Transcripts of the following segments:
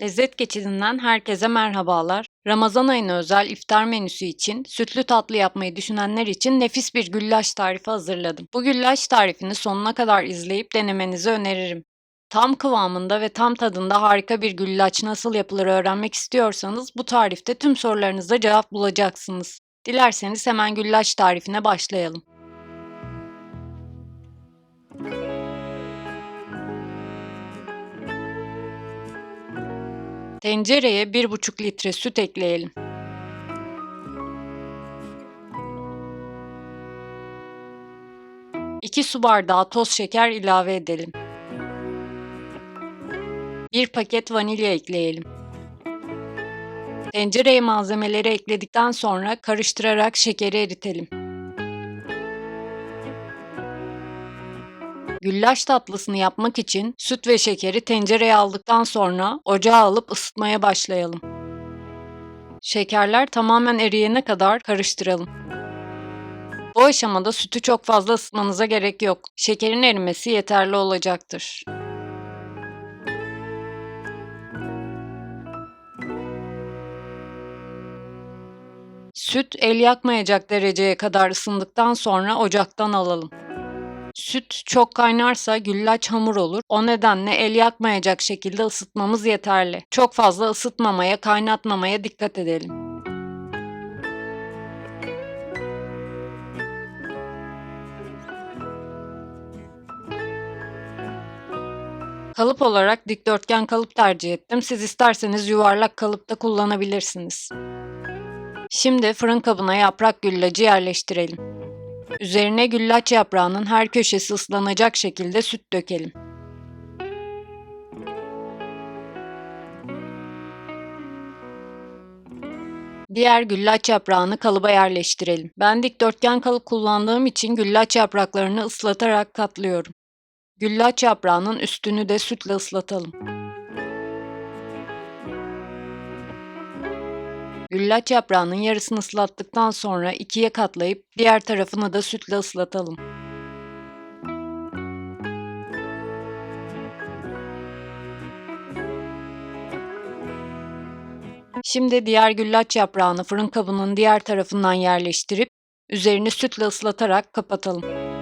Lezzet Geçidi'nden herkese merhabalar. Ramazan ayına özel iftar menüsü için sütlü tatlı yapmayı düşünenler için nefis bir güllaç tarifi hazırladım. Bu güllaç tarifini sonuna kadar izleyip denemenizi öneririm. Tam kıvamında ve tam tadında harika bir güllaç nasıl yapılır öğrenmek istiyorsanız bu tarifte tüm sorularınıza cevap bulacaksınız. Dilerseniz hemen güllaç tarifine başlayalım. Tencereye 1,5 litre süt ekleyelim. İki su bardağı toz şeker ilave edelim. Bir paket vanilya ekleyelim. Tencereye malzemeleri ekledikten sonra karıştırarak şekeri eritelim. Güllaç tatlısını yapmak için süt ve şekeri tencereye aldıktan sonra ocağa alıp ısıtmaya başlayalım. Şekerler tamamen eriyene kadar karıştıralım. Bu aşamada sütü çok fazla ısıtmanıza gerek yok. Şekerin erimesi yeterli olacaktır. Süt el yakmayacak dereceye kadar ısındıktan sonra ocaktan alalım. Süt çok kaynarsa güllaç hamur olur. O nedenle el yakmayacak şekilde ısıtmamız yeterli. Çok fazla ısıtmamaya, kaynatmamaya dikkat edelim. Kalıp olarak dikdörtgen kalıp tercih ettim. Siz isterseniz yuvarlak kalıp da kullanabilirsiniz. Şimdi fırın kabına yaprak güllacı yerleştirelim. Üzerine güllaç yaprağının her köşesi ıslanacak şekilde süt dökelim. Diğer güllaç yaprağını kalıba yerleştirelim. Ben dikdörtgen kalıp kullandığım için güllaç yapraklarını ıslatarak katlıyorum. Güllaç yaprağının üstünü de sütle ıslatalım. Güllaç yaprağının yarısını ıslattıktan sonra ikiye katlayıp diğer tarafını da sütle ıslatalım. Şimdi diğer güllaç yaprağını fırın kabının diğer tarafından yerleştirip üzerini sütle ıslatarak kapatalım.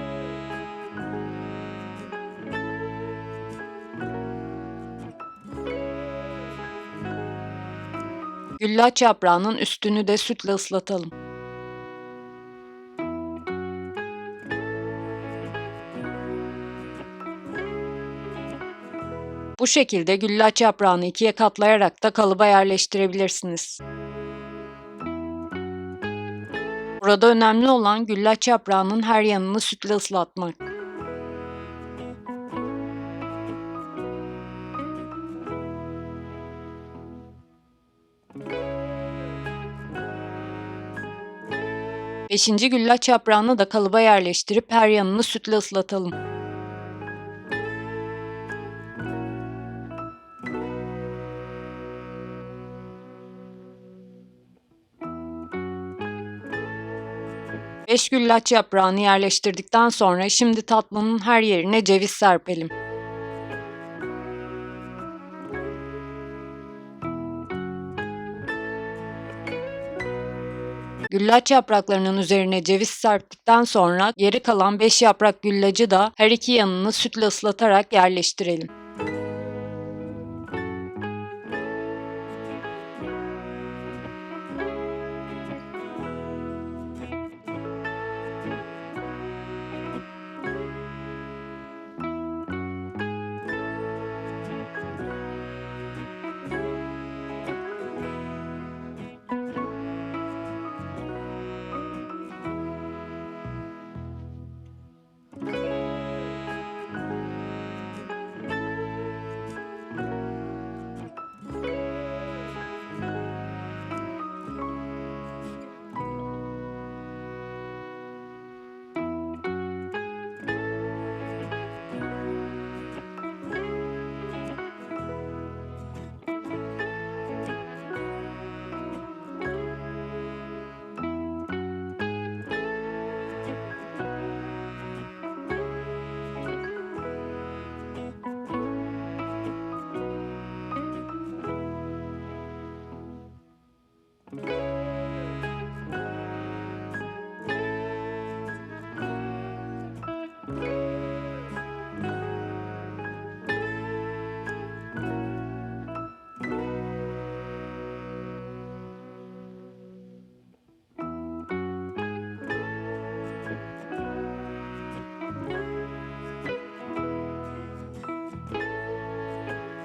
Güllaç yaprağının üstünü de sütle ıslatalım. Bu şekilde güllaç yaprağını ikiye katlayarak da kalıba yerleştirebilirsiniz. Burada önemli olan güllaç yaprağının her yanını sütle ıslatmak. Beşinci güllaç yaprağını da kalıba yerleştirip her yanını sütle ıslatalım. Beş güllaç yaprağını yerleştirdikten sonra şimdi tatlının her yerine ceviz serpelim. Güllaç yapraklarının üzerine ceviz serptikten sonra geri kalan 5 yaprak güllacı da her iki yanını sütle ıslatarak yerleştirelim.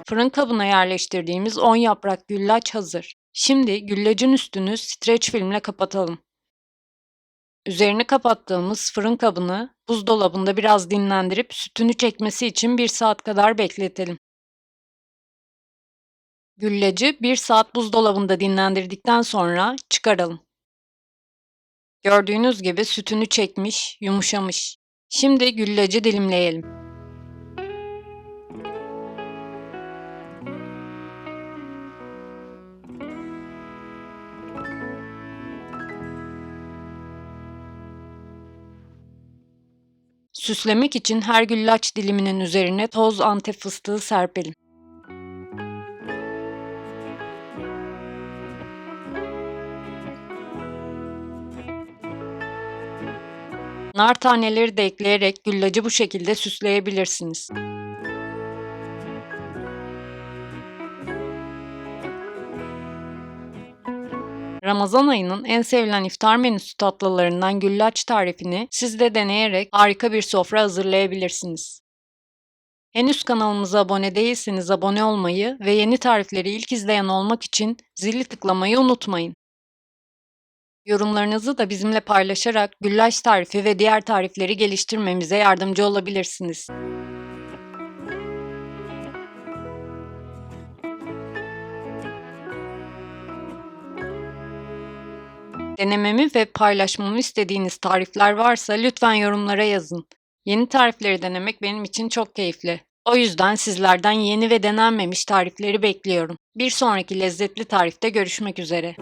Fırın kabına yerleştirdiğimiz 10 yaprak güllaç hazır. Şimdi güllacın üstünü streç filmle kapatalım. Üzerini kapattığımız fırın kabını buzdolabında biraz dinlendirip sütünü çekmesi için 1 saat kadar bekletelim. Güllacı 1 saat buzdolabında dinlendirdikten sonra çıkaralım. Gördüğünüz gibi sütünü çekmiş, yumuşamış. Şimdi güllacı dilimleyelim. Süslemek için her güllaç diliminin üzerine toz antep fıstığı serpelim. Nar taneleri de ekleyerek güllacı bu şekilde süsleyebilirsiniz. Ramazan ayının en sevilen iftar menüsü tatlılarından güllaç tarifini siz de deneyerek harika bir sofra hazırlayabilirsiniz. Henüz kanalımıza abone değilseniz abone olmayı ve yeni tarifleri ilk izleyen olmak için zili tıklamayı unutmayın. Yorumlarınızı da bizimle paylaşarak güllaç tarifi ve diğer tarifleri geliştirmemize yardımcı olabilirsiniz. Denememi ve paylaşmamı istediğiniz tarifler varsa lütfen yorumlara yazın. Yeni tarifleri denemek benim için çok keyifli. O yüzden sizlerden yeni ve denenmemiş tarifleri bekliyorum. Bir sonraki lezzetli tarifte görüşmek üzere.